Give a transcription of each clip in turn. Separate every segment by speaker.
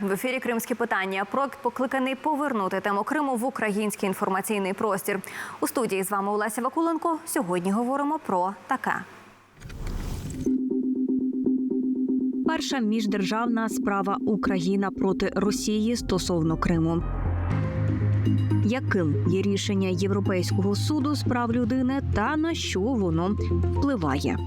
Speaker 1: В ефірі Кримські питання. Проект покликаний повернути тему Криму в український інформаційний простір. У студії з вами Олеся Вакуленко. Сьогодні говоримо про таке.
Speaker 2: Перша міждержавна справа Україна проти Росії стосовно Криму. Яким є рішення Європейського суду з прав людини та на що воно впливає?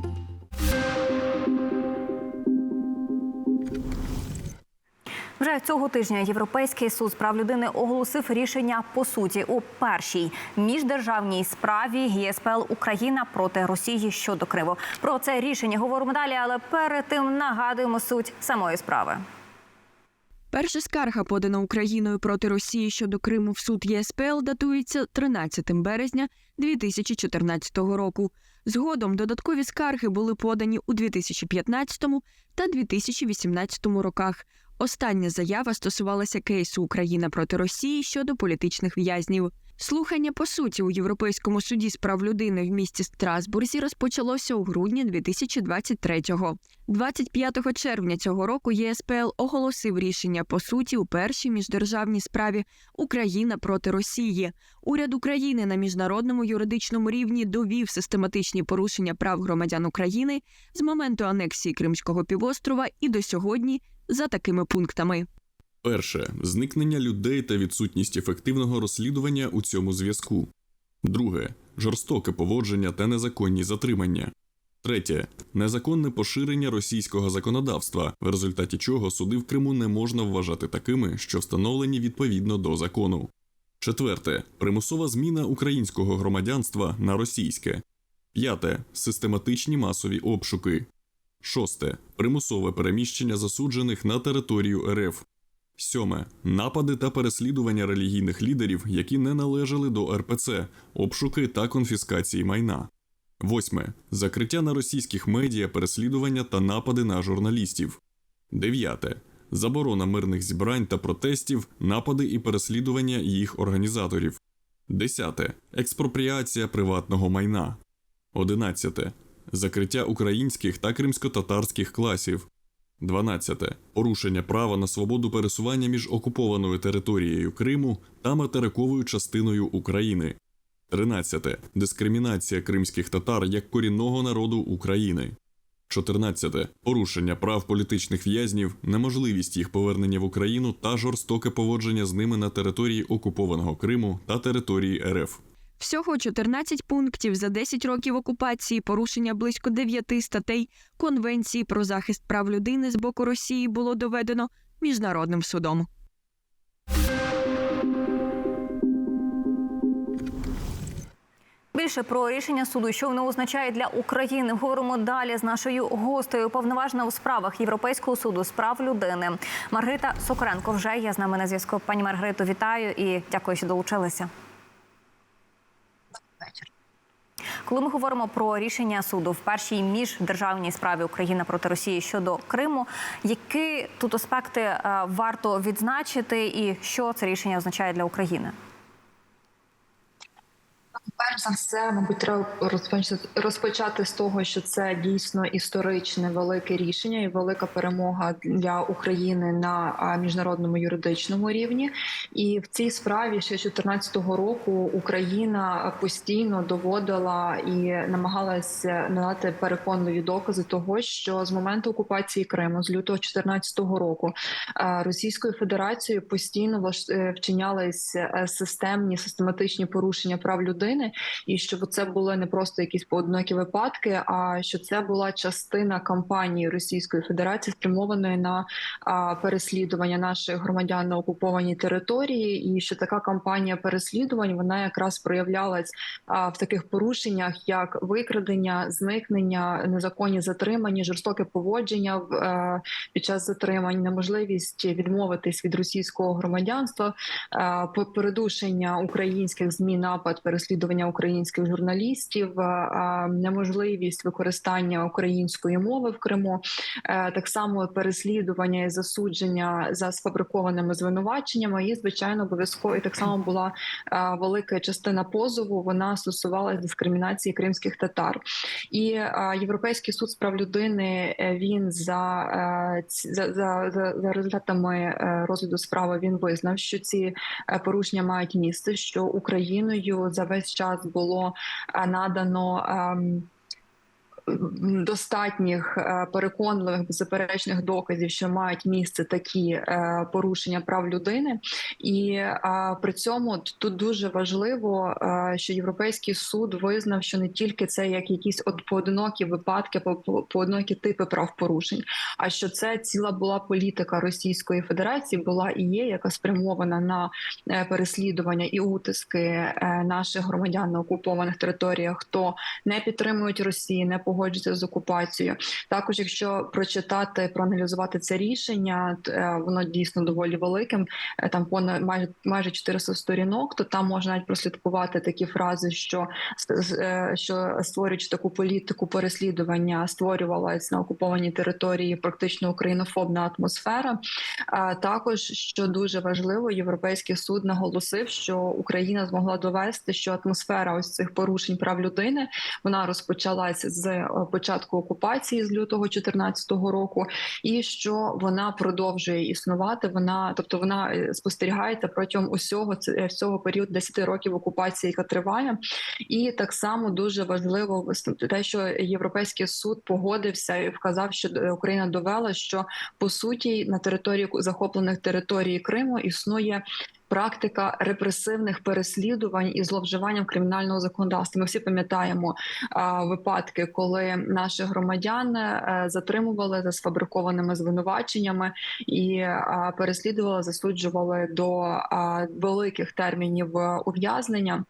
Speaker 1: Вже цього тижня Європейський суд з прав людини оголосив рішення по суті у першій міждержавній справі ЄСПЛ Україна проти Росії щодо Криму. Про це рішення говоримо далі, але перед тим нагадуємо суть самої справи.
Speaker 3: Перша скарга, подана Україною проти Росії щодо Криму в суд ЄСПЛ, датується 13 березня 2014 року. Згодом додаткові скарги були подані у 2015 та 2018 роках. Остання заява стосувалася кейсу Україна проти Росії щодо політичних в'язнів. Слухання по суті у Європейському суді з прав людини в місті Страсбурзі розпочалося у грудні 2023-го. 25 червня цього року ЄСПЛ оголосив рішення по суті у першій міждержавній справі Україна проти Росії. Уряд України на міжнародному юридичному рівні довів систематичні порушення прав громадян України з моменту анексії Кримського півострова і до сьогодні за такими пунктами.
Speaker 4: Перше зникнення людей та відсутність ефективного розслідування у цьому зв'язку. Друге жорстоке поводження та незаконні затримання. Третє незаконне поширення російського законодавства, в результаті чого суди в Криму не можна вважати такими, що встановлені відповідно до закону. Четверте примусова зміна українського громадянства на російське. П'яте систематичні масові обшуки. Шосте примусове переміщення засуджених на територію РФ. Сьоме напади та переслідування релігійних лідерів, які не належали до РПЦ, обшуки та конфіскації майна. Восьме закриття на російських медіа, переслідування та напади на журналістів. Дев'яте заборона мирних зібрань та протестів, напади і переслідування їх організаторів. Десяте експропріація приватного майна. Одинадцяте закриття українських та кримсько-татарських класів. 12. Порушення права на свободу пересування між окупованою територією Криму та материковою частиною України. 13. Дискримінація кримських татар як корінного народу України. 14. Порушення прав політичних в'язнів, неможливість їх повернення в Україну та жорстоке поводження з ними на території окупованого Криму та території РФ.
Speaker 3: Всього 14 пунктів за 10 років окупації, порушення близько 9 статей Конвенції про захист прав людини з боку Росії було доведено міжнародним судом.
Speaker 1: Більше про рішення суду, що воно означає для України, говоримо далі з нашою гостею, повноважна у справах Європейського суду з прав людини. Маргарита Сокоренко вже є з нами на зв'язку. Пані Маргарито, вітаю і дякую, що долучилися. Коли ми говоримо про рішення суду в першій міждержавній справі Україна проти Росії щодо Криму, які тут аспекти е, варто відзначити, і що це рішення означає для України?
Speaker 5: Перш за все, мабуть, треба розпочати, з того, що це дійсно історичне велике рішення і велика перемога для України на міжнародному юридичному рівні. І в цій справі ще 2014 року Україна постійно доводила і намагалася надати переконливі докази того, що з моменту окупації Криму, з лютого 2014 року, Російською Федерацією постійно е, вчинялись е, системні систематичні порушення прав людини, і щоб це були не просто якісь поодинокі випадки, а що це була частина кампанії Російської Федерації, спрямованої на переслідування наших громадян на окупованій території, і що така кампанія переслідувань вона якраз проявлялась в таких порушеннях, як викрадення, зникнення, незаконні затримання, жорстоке поводження в е, під час затримань, неможливість відмовитись від російського громадянства, е, передушення українських змі, напад переслідування українських журналістів, е, неможливість використання української мови в Криму, е, так само переслідування і засудження за сфабрикованими звинуваченнями. І звичайно, обов'язково і так само була е, велика частина позову. Вона стосувалася дискримінації кримських татар. І е, Європейський суд з прав людини е, він за, е, за, за, за, результатами е, розгляду справи він визнав, що ці е, порушення мають місце, що Україною за весь час було е, надано. Достатніх е, переконливих беззаперечних доказів, що мають місце такі е, порушення прав людини, і е, при цьому тут дуже важливо, що європейський суд визнав, що не тільки це як якісь от поодинокі випадки, по- по- поодинокі типи правопорушень, а що це ціла була політика Російської Федерації, була і є, яка спрямована на переслідування і утиски наших громадян на окупованих територіях, хто не підтримують Росії, не погоджуються з окупацією. Також, якщо прочитати, проаналізувати це рішення, е, воно дійсно доволі великим. е, Там понад майже майже 400 сторінок, то там можна навіть прослідкувати такі фрази, що е, що створюючи таку політику переслідування, створювалась на окупованій території практично українофобна атмосфера. Також що дуже важливо, європейський суд наголосив, що Україна змогла довести, що атмосфера ось цих порушень прав людини вона розпочалась з початку окупації з лютого 2014 року, і що вона продовжує існувати. Вона, тобто, вона е, спостерігається протягом усього е, всього періоду 10 років окупації, яка триває. І так само дуже важливо те, що європейський суд погодився і вказав, що е, Україна довела, що по суті на території захоплених територій Криму існує. Практика репресивних переслідувань і зловживанням кримінального законодавства. Ми всі пам'ятаємо випадки, коли наші громадяни е, затримували за сфабрикованими звинуваченнями і переслідували, засуджували до великих термінів е, ув'язнення.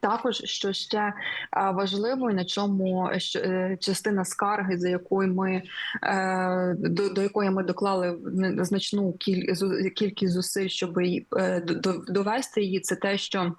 Speaker 5: Також що ще важливо, і на чому е, частина скарги, за якою ми е, до, до якої ми доклали значну кількість зусиль, щоб е, довести її, це те, що.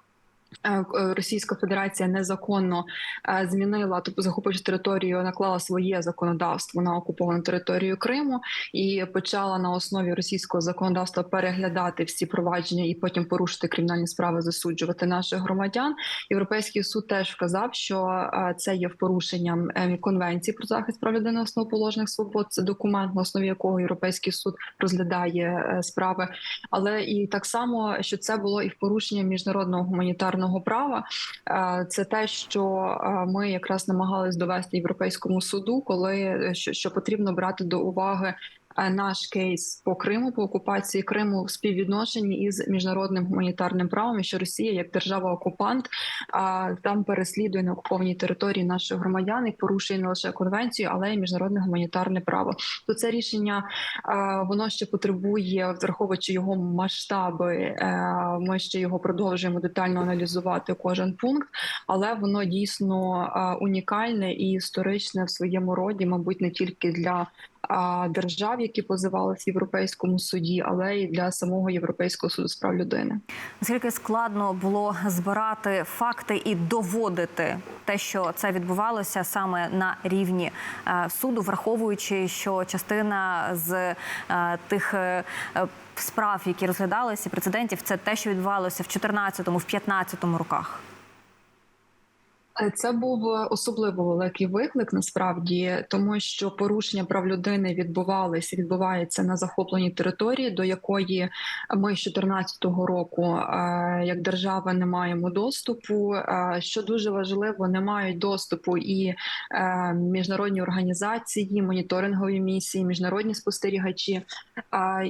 Speaker 5: Е, е, Російська Федерація незаконно е, змінила, тобто захопивши територію, наклала своє законодавство на окуповану територію Криму і почала на основі російського законодавства переглядати всі провадження і потім порушити кримінальні справи, засуджувати наших громадян. Європейський суд теж вказав, що це є в порушенням конвенції про захист прав людини основоположних свобод. Це документ, на основі якого європейський суд розглядає справи, але і так само, що це було і в порушення міжнародного гуманітарного права. Е, Це те, що е, ми якраз намагались довести європейському суду, коли е, що, що потрібно брати до уваги. Е, Наш кейс по Криму по окупації Криму в співвідношенні із міжнародним гуманітарним правом, що Росія як держава-окупант там переслідує на окупованій території наших громадян і порушує не лише конвенцію, але й міжнародне гуманітарне право. То це рішення воно ще потребує, враховуючи його масштаби. е, Ми ще його продовжуємо детально аналізувати кожен пункт, але воно дійсно унікальне і історичне в своєму роді, мабуть, не тільки для. Держав, які позивались в європейському суді, але й для самого європейського суду з прав людини.
Speaker 1: Наскільки складно було збирати факти і доводити те, що це відбувалося саме на рівні е, суду, враховуючи, що частина з е, тих е, справ, які розглядалися, прецедентів, це те, що відбувалося в 14-му, в 15-му роках.
Speaker 5: Е, Це був особливо великий виклик насправді, тому що порушення прав людини відбувалися, відбувається на захопленій території, до якої ми з 2014 року е, як держава не маємо доступу. Е, Що дуже важливо, не мають доступу і е, міжнародні організації, моніторингові місії, міжнародні спостерігачі.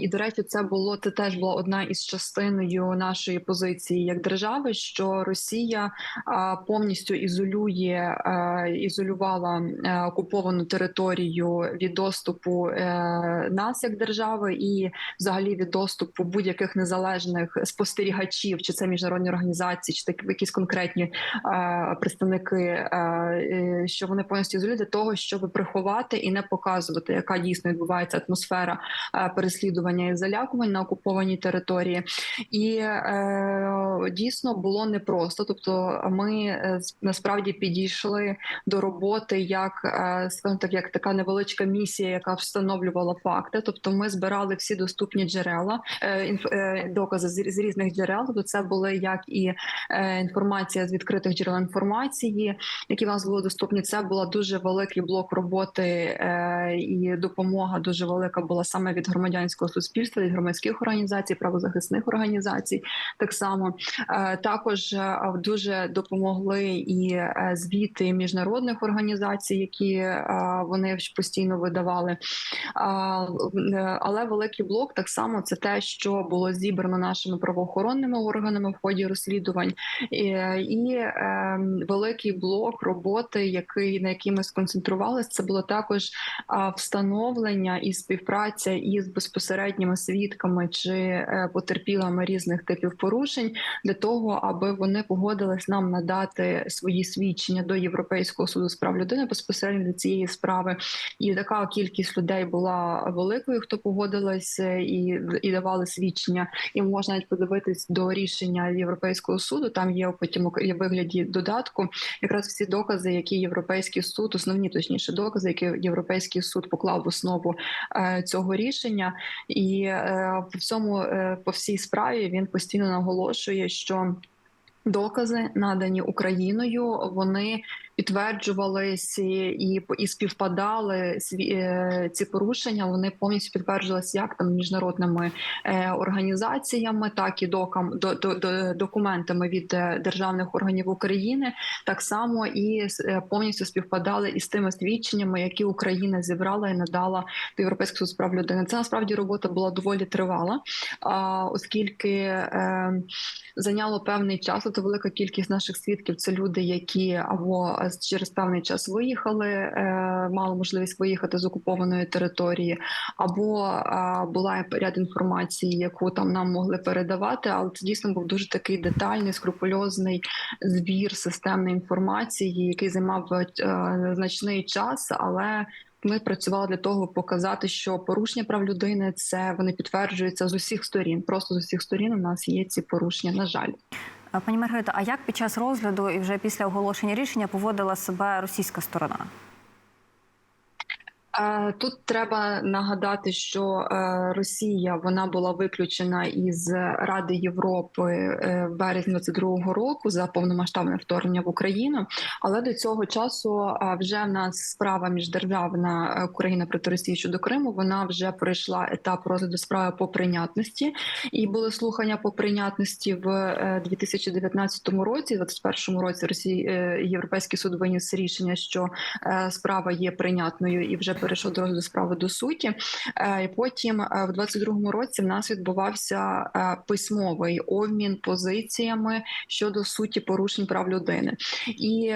Speaker 5: І до речі, це було це теж була одна із частиною нашої позиції як держави, що Росія повністю ізолює ізолює е, ізолювала е, окуповану територію від доступу е, нас як держави, і взагалі від доступу будь-яких незалежних спостерігачів, чи це міжнародні організації, чи такі якісь конкретні представники, що вони повністю ізолюють для того, щоб приховати і не показувати, яка дійсно відбувається атмосфера переслідування і залякувань на окупованій території. І дійсно було непросто. Тобто, ми с- насправді підійшли до роботи як е, скажімо так, як така невеличка місія, яка встановлювала факти. Тобто, ми збирали всі доступні джерела, е, е, докази з, різних джерел. Тобто, це були як і інформація з відкритих джерел інформації, які в нас були доступні. Це була дуже великий блок роботи і допомога дуже велика була саме від громадянського суспільства, від громадських організацій, правозахисних організацій. Так само також дуже допомогли і е, звіти міжнародних організацій, які е, вони постійно видавали. Е, Але великий блок так само це те, що було зібрано нашими правоохоронними органами в ході розслідувань, і, і е, великий блок роботи, який на який ми сконцентрувалися, це було також встановлення і співпраця із безпосередніми свідками чи потерпілими різних типів порушень для того, аби вони погодились нам надати свої свідчення до Європейського суду з прав людини безпосередньо до цієї справи. І така кількість людей була великою, хто погодилась е, і, і давали свідчення. І можна навіть подивитись до рішення Європейського суду. Там є потім є вигляді додатку, якраз всі докази, які європейський суд, основні точніше докази, які європейський суд поклав в основу е, цього рішення, і по всьому е, по всій справі він постійно наголошує, що докази надані Україною, вони підтверджувались і, і співпадали сві- е, ці порушення. Вони повністю підтверджувалися як там міжнародними е, організаціями, так і докам до, до, до документами від е, державних органів України. Так само і повністю співпадали із тими свідченнями, які Україна зібрала і надала до Європейського суду з прав людини. Це насправді робота була доволі тривала, оскільки зайняло певний час. Тобто велика кількість наших свідків це люди, які або через певний час виїхали, е, мали можливість виїхати з окупованої території, або була ряд інформації, яку там нам могли передавати. Але це дійсно був дуже такий детальний, скрупульозний збір системної інформації, який займав е, значний час, але ми працювали для того, показати, що порушення прав людини це вони підтверджуються з усіх сторін. Просто з усіх сторін у нас є ці порушення. На жаль.
Speaker 1: Пані Маргарита, а як під час розгляду і вже після оголошення рішення поводила себе російська сторона?
Speaker 5: Тут треба нагадати, що е, Росія вона була виключена із Ради Європи е, в березні 22-го року за повномасштабне вторгнення в Україну. Але до цього часу вже в нас справа міждержавна е, Україна проти Росії щодо Криму. Вона вже пройшла етап розгляду справи по прийнятності, і були слухання по прийнятності в е, 2019 році. 2021 році Росії Європейський суд виніс рішення, що справа є прийнятною і вже перейшов до розгляду справи до суті. Е, потім е, в 22-му році в нас відбувався е, письмовий обмін позиціями щодо суті порушень прав людини. І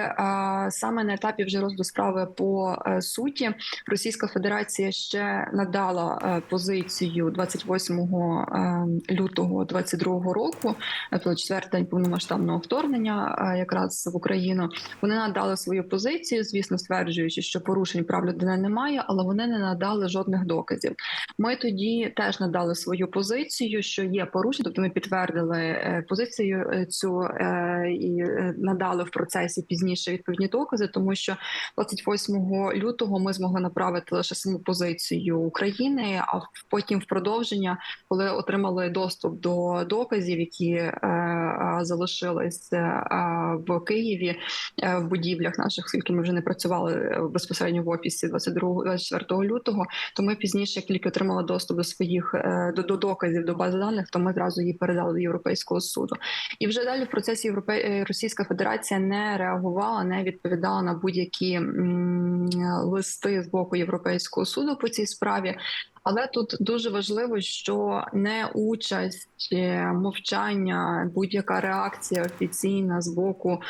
Speaker 5: саме на етапі вже розгляду справи по суті Російська Федерація ще надала позицію 28 е, лютого 22 року, тобто четвертий повномасштабного вторгнення, якраз в Україну. Вони надали свою позицію, звісно, стверджуючи, що порушень прав людини немає, але вони не надали жодних доказів. Ми тоді теж надали свою позицію, що є порушення, тобто ми підтвердили е, позицію е, цю е, і надали в процесі пізніше відповідні докази, тому що 28 лютого ми змогли направити лише саму позицію України, а потім в продовження, коли отримали доступ до доказів, які залишились в Києві в будівлях наших, оскільки ми вже не працювали безпосередньо в офісі 22 24 лютого. То ми пізніше, як тільки отримали доступ до своїх е, до, до доказів до бази даних, то ми зразу її передали до Європейського суду. І вже далі в процесі Європе... е, Російська Федерація не реагувала, не відповідала на будь-які листи з боку Європейського суду по цій справі. Але тут дуже важливо, що не участь, е, мовчання, будь-яка реакція офіційна з боку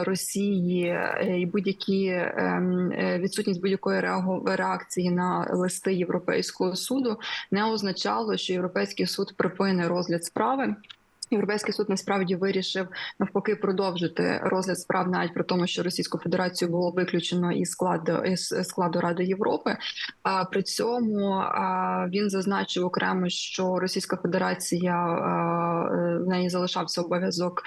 Speaker 5: Росії е, і будь-які ем, е, відсутність будь-якої реакції на листи Європейського суду не означало, що Європейський суд припинить розгляд справи. Європейський суд насправді вирішив навпаки продовжити розгляд справ навіть при тому, що Російську Федерацію було виключено із складу із складу Ради Європи. А при цьому він зазначив окремо, що Російська Федерація е, в неї залишався обов'язок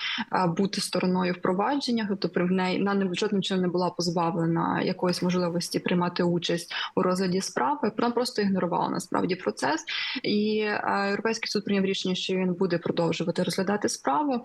Speaker 5: бути стороною в провадженнях, тобто в неї вона не жодним чином не була позбавлена якоїсь можливості приймати участь у розгляді справи. Вона просто ігнорувала насправді процес. І європейський суд прийняв рішення, що він буде продовжувати розглядати справу.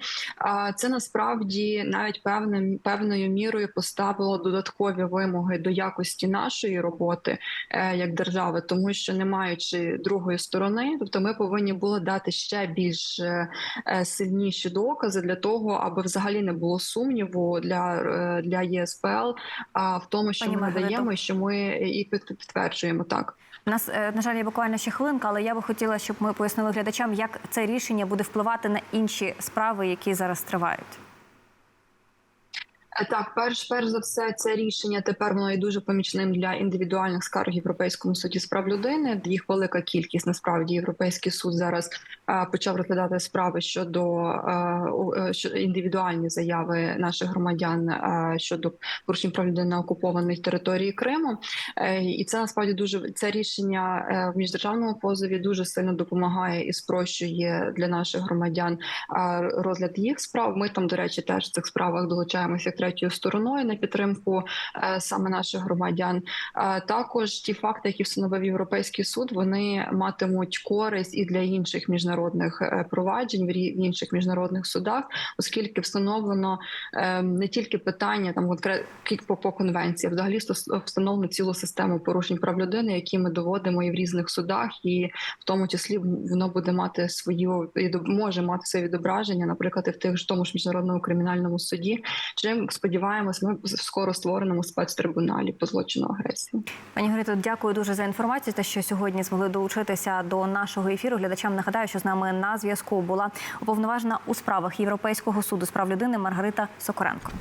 Speaker 5: Це насправді навіть певним певною мірою поставило додаткові вимоги до якості нашої роботи е, як держави, тому що не маючи другої сторони, тобто ми повинні були дати ще більш е, е, сильніші докази для того, аби взагалі не було сумніву для, для ЄСПЛ в тому, що
Speaker 1: Пані
Speaker 5: ми надаємо, і що ми і підтверджуємо так.
Speaker 1: У нас, е, на жаль, є буквально ще хвилинка, але я би хотіла, щоб ми пояснили глядачам, як це рішення буде впливати на інші справи, які зараз тривають.
Speaker 5: Так, перш перш за все, це рішення тепер воно є дуже помічним для індивідуальних скарг Європейському суді з прав людини. Їх велика кількість. Насправді європейський суд зараз е, почав розглядати справи щодо е, е, індивідуальні заяви наших громадян щодо порушень прав людини на окупованій території Криму. І це насправді дуже це рішення в міждержавному позові дуже сильно допомагає і спрощує для наших громадян розгляд їх справ. Ми там, до речі, теж в цих справах долучаємося третьою стороною на підтримку е, саме наших громадян. А також ті факти, які встановив Європейський суд, вони матимуть користь і для інших міжнародних е, проваджень в інших міжнародних судах, оскільки встановлено е, не тільки питання там конкретно по, конвенції, а взагалі встановлено цілу систему порушень прав людини, які ми доводимо і в різних судах, і в тому числі воно буде мати свою може мати своє відображення, наприклад, і в тих ж тому ж міжнародному кримінальному суді. Чим сподіваємось, ми в скоро створеному спецтрибуналі по злочину агресії.
Speaker 1: Пані Горіто, дякую дуже за інформацію. Те, що сьогодні змогли долучитися до нашого ефіру. Глядачам нагадаю, що з нами на зв'язку була уповноважена у справах Європейського суду з прав людини Маргарита Сокоренко.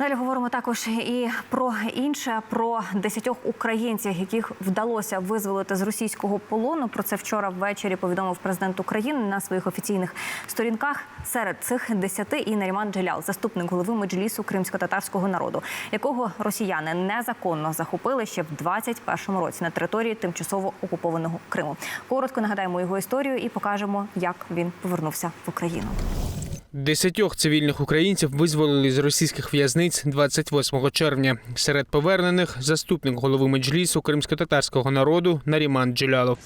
Speaker 1: Далі говоримо також і про інше, про десятьох українців, яких вдалося визволити з російського полону. Про це вчора ввечері повідомив президент України на своїх офіційних сторінках. Серед цих десяти і Наріман Джелял, заступник голови меджлісу кримсько-татарського народу, якого росіяни незаконно захопили ще в 21-му році на території тимчасово окупованого Криму. Коротко нагадаємо його історію і покажемо, як він повернувся в Україну.
Speaker 6: Десятьох цивільних українців визволили з російських в'язниць 28 червня. Серед повернених заступник голови меджлісу кримсько-татарського народу Наріман Джелялов.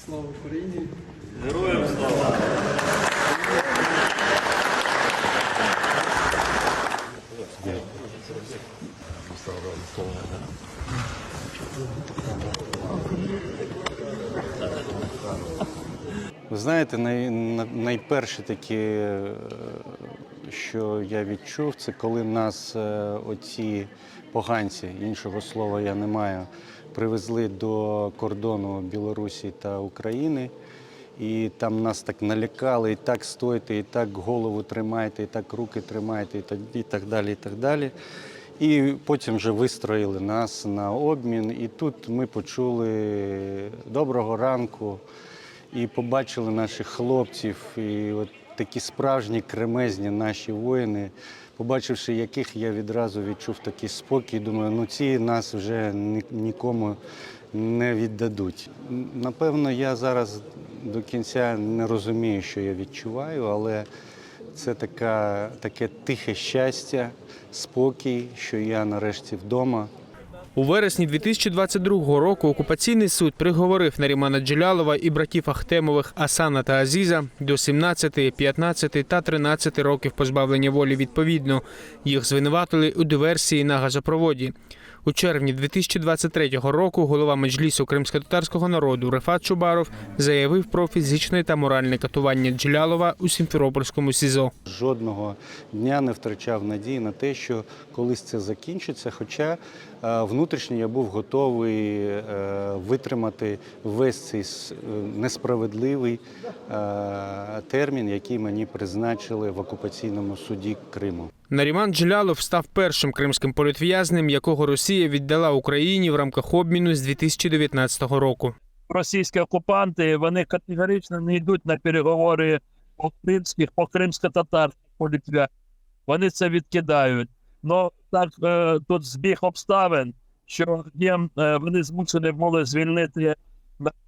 Speaker 7: Ви знаєте, най, на- найперше таке, е, що я відчув, це коли нас е, оці поганці, іншого слова я не маю, привезли до кордону Білорусі та України. І там нас так налякали, і так стойте, і так голову тримайте, і так руки тримайте, і так, і так далі. І так далі. І потім вже вистроїли нас на обмін. І тут ми почули доброго ранку і побачили наших хлопців, і от такі справжні кремезні наші воїни. Побачивши яких, я відразу відчув такий спокій. Думаю, ну ці нас вже нікому не віддадуть. Напевно, я зараз до кінця не розумію, що я відчуваю, але це така, таке тихе щастя, спокій, що я нарешті вдома.
Speaker 6: У вересні 2022 року окупаційний суд приговорив Нарімана Джелялова і братів Ахтемових Асана та Азіза до 17, 15 та 13 років позбавлення волі відповідно. Їх звинуватили у диверсії на газопроводі. У червні 2023 року голова Меджлісу кримсько-татарського народу Рефат Чубаров заявив про фізичне та моральне катування Джлялова у Сімферопольському СІЗО.
Speaker 7: Жодного дня не втрачав надії на те, що колись це закінчиться. Хоча внутрішньо я був готовий е, витримати весь цей е, несправедливий е, термін, який мені призначили в окупаційному суді Криму.
Speaker 6: Наріман Джлялов став першим кримським політв'язнем, якого Росія віддала Україні в рамках обміну з 2019 року.
Speaker 8: російські окупанти вони категорично не йдуть на переговори по кримських, по кримсько-татарських політвя. Вони це відкидають. Ну так е, тут збіг обставин, що їм е, вони змушені були звільнити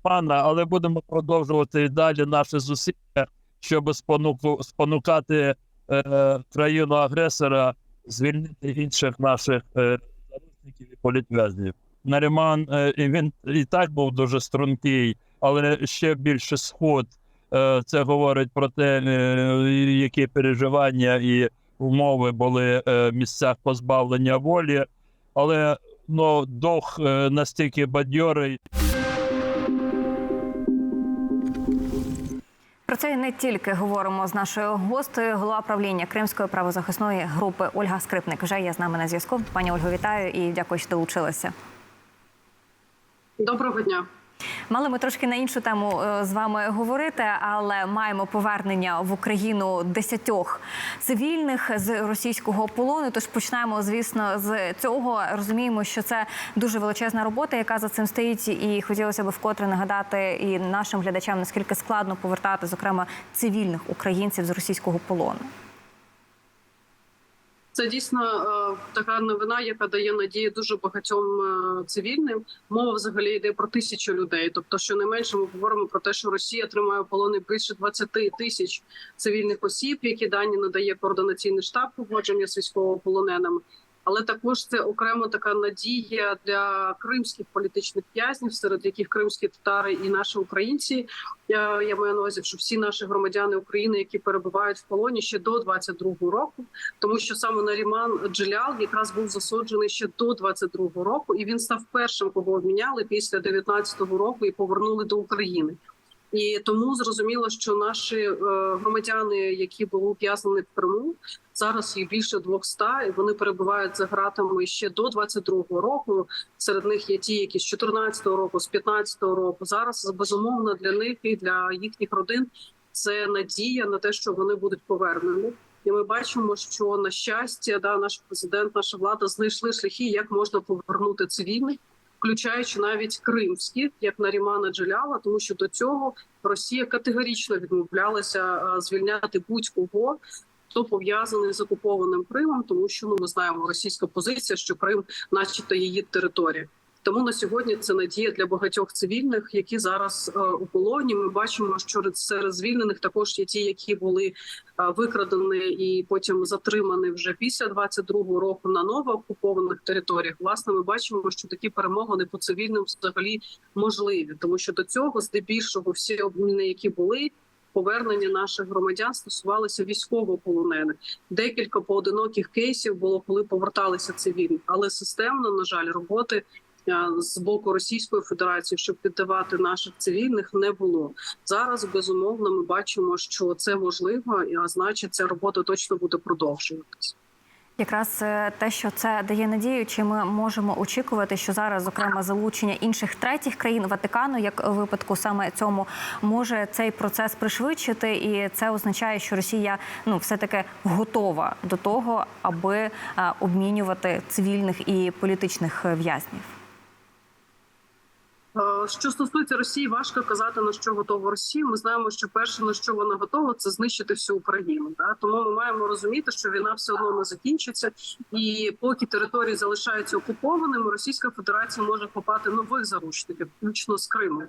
Speaker 8: пана, але будемо продовжувати і далі наші зусилля, щоб спонуку, спонукати е, країну агресора звільнити інших наших заручників і політв'язнів. Наріман і він і так був дуже стрункий, але ще більше сход. Це говорить про те, які переживання і умови були е, в місцях позбавлення волі. Але ну, дух е, настільки бадьорий.
Speaker 1: Про це і не тільки говоримо з нашою гостею, голова правління Кримської правозахисної групи Ольга Скрипник вже є з нами на зв'язку. Пані Ольго, вітаю і дякую, що долучилися.
Speaker 9: Доброго дня.
Speaker 1: Мали ми трошки на іншу тему е, з вами говорити, але маємо повернення в Україну десятьох цивільних з російського полону. Тож почнемо, звісно, з цього. Розуміємо, що це дуже величезна робота, яка за цим стоїть, і хотілося б вкотре нагадати і нашим глядачам наскільки складно повертати, зокрема, цивільних українців з російського полону.
Speaker 9: Це дійсно е, така новина, яка дає надії дуже багатьом е, цивільним. Мова взагалі йде про тисячу людей. Тобто, що не менше ми говоримо про те, що Росія тримає полони більше 20 тисяч цивільних осіб, які дані надає координаційний штаб погодження з військовополоненими. Але також це окремо така надія для кримських політичних в'язнів, серед яких кримські татари і наші українці. Я, я маю на увазі, що всі наші громадяни України, які перебувають в полоні ще до 22-го року, тому що саме Наріман Джилял якраз був засуджений ще до 22-го року, і він став першим, кого обміняли після 19-го року і повернули до України. І тому зрозуміло, що наші е, громадяни, які були ув'язнені в Криму, зараз їх більше 200, і вони перебувають за гратами ще до 22-го року. Серед них є ті, які з 14-го року, з 15-го року. Зараз безумовно для них і для їхніх родин це надія на те, що вони будуть повернені. І ми бачимо, що на щастя, да, наш президент, наша влада знайшли шляхи, як можна повернути цивільних, включаючи навіть кримські, як Нарімана Джеляла, тому що до цього Росія категорично відмовлялася е, звільняти будь-кого. Хто пов'язаний з окупованим Кримом, тому що ну ми знаємо російська позиція, що Крим, начебто, її територія. Тому на сьогодні це надія для багатьох цивільних, які зараз е, у полоні. Ми бачимо, що серед звільнених також є ті, які були е, викрадені і потім затримані вже після 22-го року на новоокупованих територіях. Власне, ми бачимо, що такі перемовини по цивільним взагалі можливі, тому що до цього здебільшого всі обміни, які були. Повернення наших громадян стосувалися військовополонених. Декілька поодиноких кейсів було, коли поверталися цивільні, але системно, на жаль, роботи з боку Російської Федерації, щоб піддавати наших цивільних, не було зараз. Безумовно, ми бачимо, що це можливо, а значить, ця робота точно буде продовжуватись.
Speaker 1: Якраз е, те, що це дає надію, чи ми можемо очікувати, що зараз, зокрема, залучення інших третіх країн Ватикану, як випадку саме цьому, може цей процес пришвидшити, і це означає, що Росія ну все таки готова до того, аби е, обмінювати цивільних і політичних е, в'язнів.
Speaker 9: Що стосується Росії, важко казати на що готова Росія. Ми знаємо, що перше на що вона готова, це знищити всю Україну. Да? Тому ми маємо розуміти, що війна все одно не закінчиться, і поки території залишаються окупованими, Російська Федерація може хапати нових заручників, включно з Криму.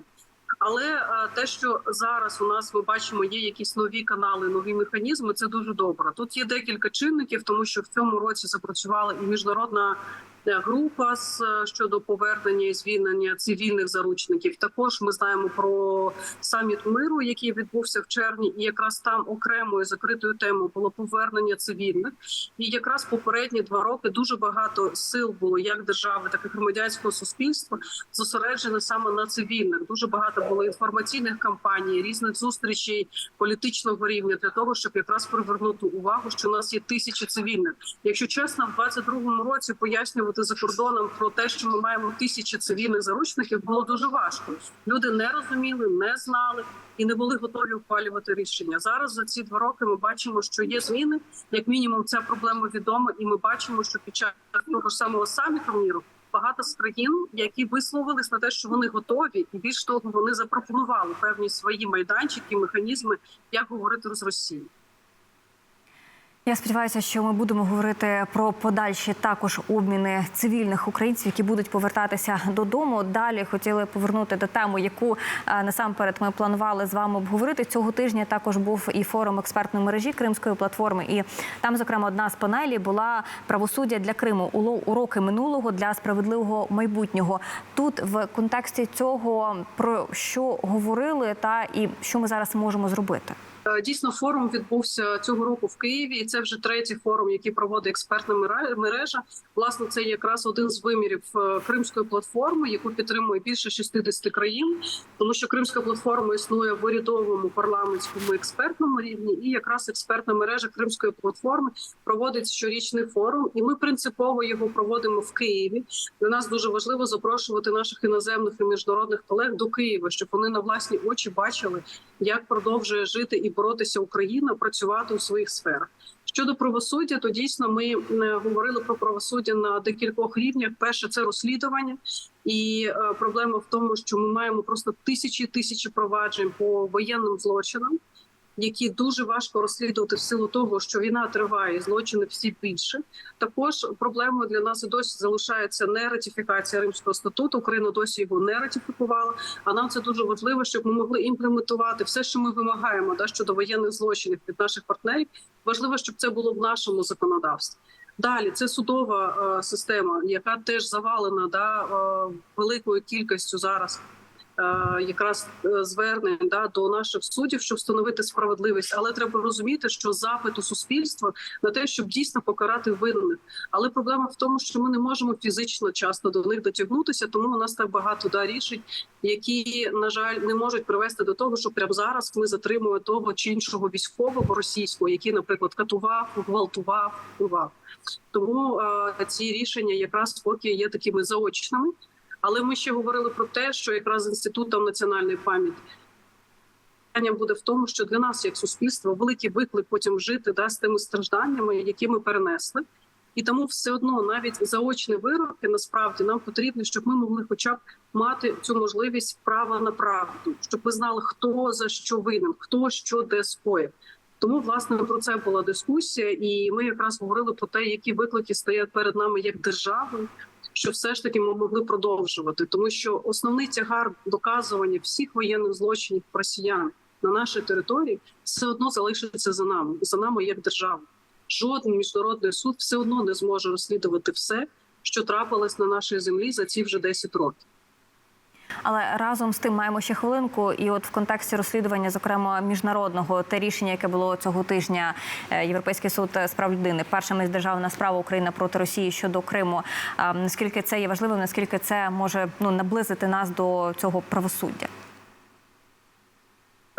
Speaker 9: Але те, що зараз у нас ми бачимо, є якісь нові канали, нові механізми, це дуже добре. Тут є декілька чинників, тому що в цьому році запрацювала і міжнародна група з е, щодо повернення і звільнення цивільних заручників. Також ми знаємо про саміт миру, який відбувся в червні, і якраз там окремою закритою темою було повернення цивільних. І якраз попередні два роки дуже багато сил було як держави, так і громадянського суспільства зосереджено саме на цивільних. Дуже багато було інформаційних кампаній, різних зустрічей політичного рівня для того, щоб якраз привернути увагу, що у нас є тисячі цивільних. Якщо чесно, в 22-му році пояснювати за кордоном про те, що ми маємо тисячі цивільних заручників, було дуже важко. Люди не розуміли, не знали і не були готові ухвалювати рішення. Зараз за ці два роки ми бачимо, що є зміни. Як мінімум, ця проблема відома, і ми бачимо, що під час того самого саміту міру багато з країн, які висловились на те, що вони готові, і більш того, вони запропонували певні свої майданчики, механізми, як говорити з Росією.
Speaker 1: Я сподіваюся, що ми будемо говорити про подальші також обміни цивільних українців, які будуть повертатися додому. Далі хотіли повернути до теми, яку е, насамперед ми планували з вами обговорити цього тижня. Також був і форум експертної мережі Кримської платформи. І там, зокрема, одна з панелі була правосуддя для Криму уроки минулого для справедливого майбутнього. Тут в контексті цього про що говорили, та і що ми зараз можемо зробити.
Speaker 9: Е, Дійсно, форум відбувся цього року в Києві, і це вже третій форум, який проводить експертна мережа. Власне, це якраз один з вимірів е, кримської платформи, яку підтримує більше 60 країн, тому що кримська платформа існує в урядовому парламентському експертному рівні, і якраз експертна мережа кримської платформи проводить щорічний форум, і ми принципово його проводимо в Києві. Для нас дуже важливо запрошувати наших іноземних і міжнародних колег до Києва, щоб вони на власні очі бачили, як продовжує жити і боротися Україна, працювати у своїх сферах. Щодо правосуддя, то дійсно ми говорили про правосуддя на декількох рівнях. Перше це розслідування, і е, проблема в тому, що ми маємо просто тисячі тисячі проваджень по воєнним злочинам, які дуже важко розслідувати в силу того, що війна триває, злочини всі більше. Також проблемою для нас і досі залишається не ратифікація Римського статуту. Україна досі його не ратифікувала. А нам це дуже важливо, щоб ми могли імплементувати все, що ми вимагаємо да, щодо воєнних злочинів від наших партнерів. Важливо, щоб це було в нашому законодавстві. Далі це судова е, система, яка теж завалена да, е, великою кількістю зараз якраз е, звернень да, до наших суддів, щоб встановити справедливість. Але треба розуміти, що запит у суспільства на те, щоб дійсно покарати винних. Але проблема в тому, що ми не можемо фізично часто до них дотягнутися, тому у нас так багато да, рішень, які на жаль не можуть привести до того, що прямо зараз ми затримуємо того чи іншого військового російського, який, наприклад, катував, гвалтував, вбивав. Тому е, ці рішення якраз поки є такими заочними. Але ми ще говорили про те, що якраз з інститутом національної пам'яті буде в тому, що для нас, як суспільства, великий виклик потім жити да, з тими стражданнями, які ми перенесли. І тому все одно навіть заочні вироки насправді нам потрібно, щоб ми могли, хоча б мати цю можливість права на правду, щоб ми знали, хто за що винен, хто що де скоїв. Тому власне про це була дискусія, і ми якраз говорили про те, які виклики стоять перед нами як державою, що все ж таки ми могли продовжувати, тому що основний тягар доказування всіх воєнних злочинів росіян на нашій території все одно залишиться за нами, за нами як держава. Жоден міжнародний суд все одно не зможе розслідувати все, що трапилось на нашій землі за ці вже 10 років.
Speaker 1: Але разом з тим маємо ще хвилинку. І от в контексті розслідування, зокрема міжнародного, те рішення, яке було цього тижня, е, Європейський суд з прав людини, перша міждержавна справа Україна проти Росії щодо Криму. А, Наскільки це є важливим, наскільки це може ну наблизити нас до цього правосуддя?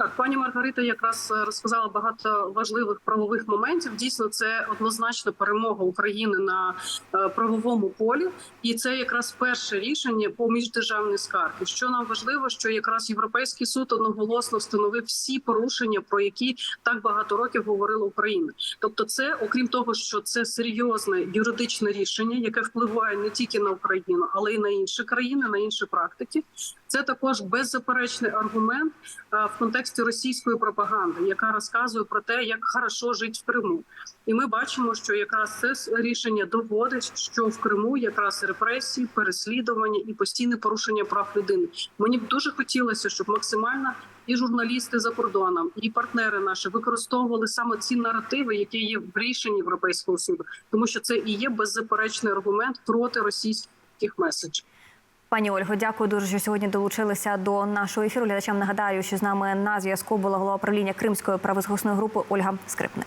Speaker 9: Так, пані Маргарита якраз е, розказала багато важливих правових моментів. Дійсно, це однозначно перемога України на е, правовому полі, і це якраз перше рішення по міждержавній скаргі. Що нам важливо, що якраз європейський суд одноголосно встановив всі порушення, про які так багато років говорила Україна. Тобто, це окрім того, що це серйозне юридичне рішення, яке впливає не тільки на Україну, але й на інші країни, на інші практики. Це також беззаперечний аргумент е, в контексті контексті російської пропаганди, яка розказує про те, як хорошо жити в Криму. І ми бачимо, що якраз це рішення доводить, що в Криму якраз репресії, переслідування і постійне порушення прав людини. Мені б дуже хотілося, щоб максимально і журналісти за кордоном, і партнери наші використовували саме ці наративи, які є в рішенні Європейського суду, тому що це і є беззаперечний аргумент проти російських меседжів.
Speaker 1: Пані Ольго, дякую дуже, що сьогодні долучилися до нашого ефіру. Глядачам нагадаю, що з нами на зв'язку була голова управління Кримської правозахисної групи Ольга Скрипник.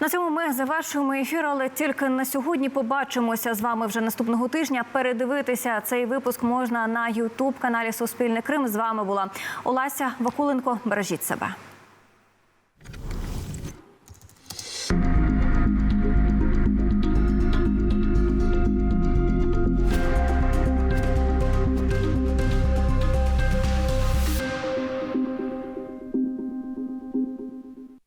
Speaker 1: На цьому ми завершуємо ефір, але тільки на сьогодні побачимося з вами вже наступного тижня. Передивитися цей випуск можна на Ютуб каналі Суспільне Крим. З вами була Олася Вакуленко. Бережіть себе.